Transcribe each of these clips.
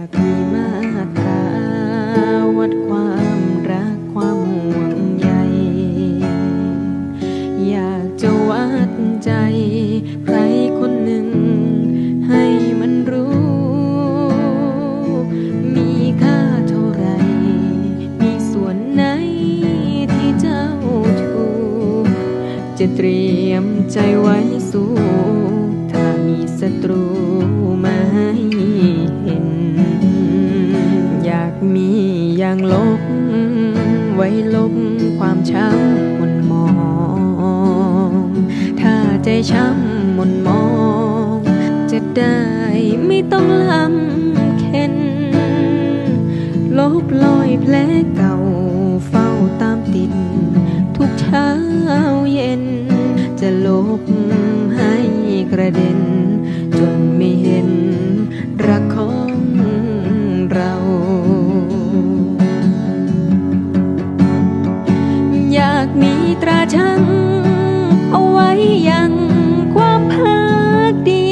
มีมาตราวัดความรักความห่วงใยอยากจะวัดใจ ใครคนหนึ่ง ให้มันรู้ มีค่าเท่าไร มีส่วนไหนที่เจ้าถูก จะเตรียมใจไว้สู้ ถ้ามีศัตรูมา ลบความช้ำมนมอง ถ้าใจช้ำมนมอง จะได้ไม่ต้องลำเค็นลบลอยแผลเก่าเฝ้าตามติด ทุกเช้าเย็น จะลบให้กระเด็น ชั่งเอาไว้ยังความพักดี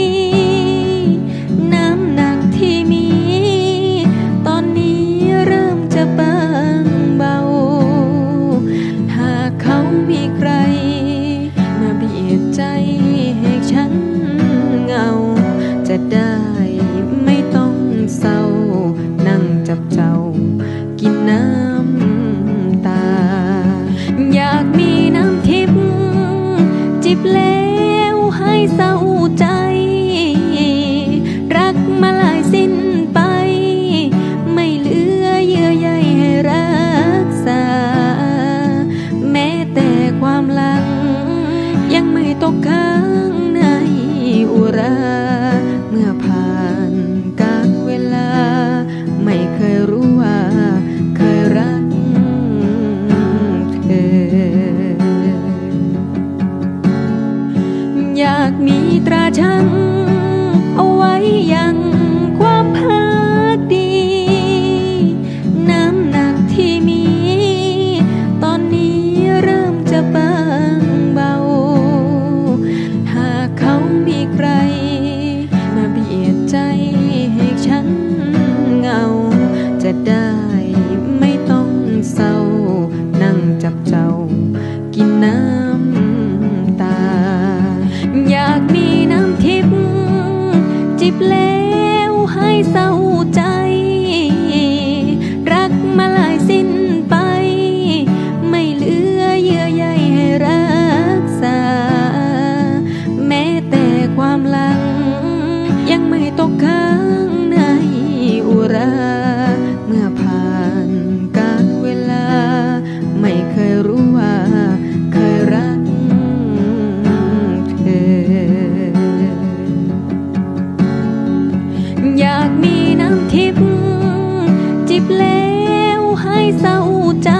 น้ำหนักที่มี ตอนนี้เริ่มจะบางเบา หากเขามีใคร มาเบียดใจให้ฉันเหงา จะได้ไม่ต้องเศร้า นั่งจับเจ้ อยากมีตราชั่งเอาไว้ยังำต เศร้าใจ